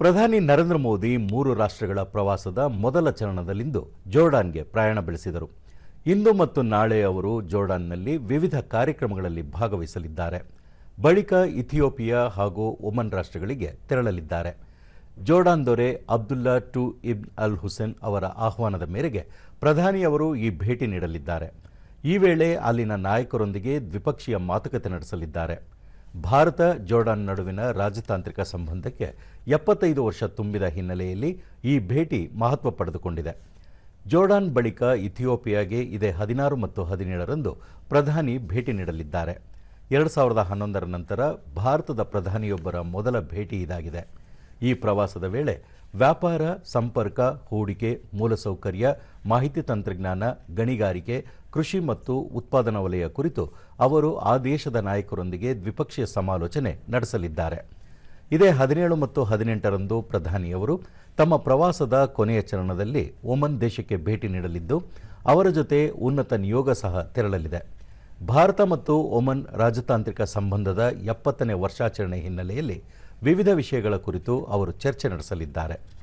ಪ್ರಧಾನಿ ನರೇಂದ್ರ ಮೋದಿ ಮೂರು ರಾಷ್ಟ್ರಗಳ ಪ್ರವಾಸದ ಮೊದಲ ಚರಣದಲ್ಲಿಂದು ಜೋರ್ಡಾನ್ಗೆ ಪ್ರಯಾಣ ಬೆಳೆಸಿದರು. ಇಂದು ಮತ್ತು ನಾಳೆ ಅವರು ಜೋರ್ಡಾನ್ನಲ್ಲಿ ವಿವಿಧ ಕಾರ್ಯಕ್ರಮಗಳಲ್ಲಿ ಭಾಗವಹಿಸಲಿದ್ದಾರೆ. ಬಳಿಕ ಇಥಿಯೋಪಿಯಾ ಹಾಗೂ ಒಮನ್ ರಾಷ್ಟ್ರಗಳಿಗೆ ತೆರಳಲಿದ್ದಾರೆ. ಜೋರ್ಡಾನ್ ದೊರೆ ಅಬ್ದುಲ್ಲಾ ಟು ಇಬ್ನ್ ಅಲ್ ಹುಸೇನ್ ಅವರ ಆಹ್ವಾನದ ಮೇರೆಗೆ ಪ್ರಧಾನಿಯವರು ಈ ಭೇಟಿ ನೀಡಲಿದ್ದಾರೆ. ಈ ವೇಳೆ ಅಲ್ಲಿನ ನಾಯಕರೊಂದಿಗೆ ದ್ವಿಪಕ್ಷೀಯ ಮಾತುಕತೆ ನಡೆಸಲಿದ್ದಾರೆ. ಭಾರತ ಜೋರ್ಡಾನ್ ನಡುವಿನ ರಾಜತಾಂತ್ರಿಕ ಸಂಬಂಧಕ್ಕೆ ಎಪ್ಪತ್ತೈದು ವರ್ಷ ತುಂಬಿದ ಹಿನ್ನೆಲೆಯಲ್ಲಿ ಈ ಭೇಟಿ ಮಹತ್ವ ಪಡೆದುಕೊಂಡಿದೆ. ಜೋರ್ಡಾನ್ ಬಳಿಕ ಇಥಿಯೋಪಿಯಾಗೆ ಇದೇ ಹದಿನಾರು ಮತ್ತು ಹದಿನೇಳರಂದು ಪ್ರಧಾನಿ ಭೇಟಿ ನೀಡಲಿದ್ದಾರೆ. ಎರಡು ಸಾವಿರದ ಹನ್ನೊಂದರ ನಂತರ ಭಾರತದ ಪ್ರಧಾನಿಯೊಬ್ಬರ ಮೊದಲ ಭೇಟಿ ಇದಾಗಿದೆ. ಈ ಪ್ರವಾಸದ ವೇಳೆ ವ್ಯಾಪಾರ, ಸಂಪರ್ಕ, ಹೂಡಿಕೆ, ಮೂಲಸೌಕರ್ಯ, ಮಾಹಿತಿ ತಂತ್ರಜ್ಞಾನ, ಗಣಿಗಾರಿಕೆ, ಕೃಷಿ ಮತ್ತು ಉತ್ಪಾದನಾ ವಲಯ ಕುರಿತು ಅವರು ಆ ದೇಶದ ನಾಯಕರೊಂದಿಗೆ ದ್ವಿಪಕ್ಷೀಯ ಸಮಾಲೋಚನೆ ನಡೆಸಲಿದ್ದಾರೆ. ಇದೇ ಹದಿನೇಳು ಮತ್ತು ಹದಿನೆಂಟರಂದು ಪ್ರಧಾನಿಯವರು ತಮ್ಮ ಪ್ರವಾಸದ ಕೊನೆಯ ಚರಣದಲ್ಲಿ ಒಮನ್ ದೇಶಕ್ಕೆ ಭೇಟಿ ನೀಡಲಿದ್ದು, ಅವರ ಜೊತೆ ಉನ್ನತ ನಿಯೋಗ ಸಹ ತೆರಳಲಿದೆ. ಭಾರತ ಮತ್ತು ಒಮನ್ ರಾಜತಾಂತ್ರಿಕ ಸಂಬಂಧದ ಎಪ್ಪತ್ತನೇ ವರ್ಷಾಚರಣೆ ಹಿನ್ನೆಲೆಯಲ್ಲಿ ವಿವಿಧ ವಿಷಯಗಳ ಕುರಿತು ಅವರು ಚರ್ಚೆ ನಡೆಸಲಿದ್ದಾರೆ.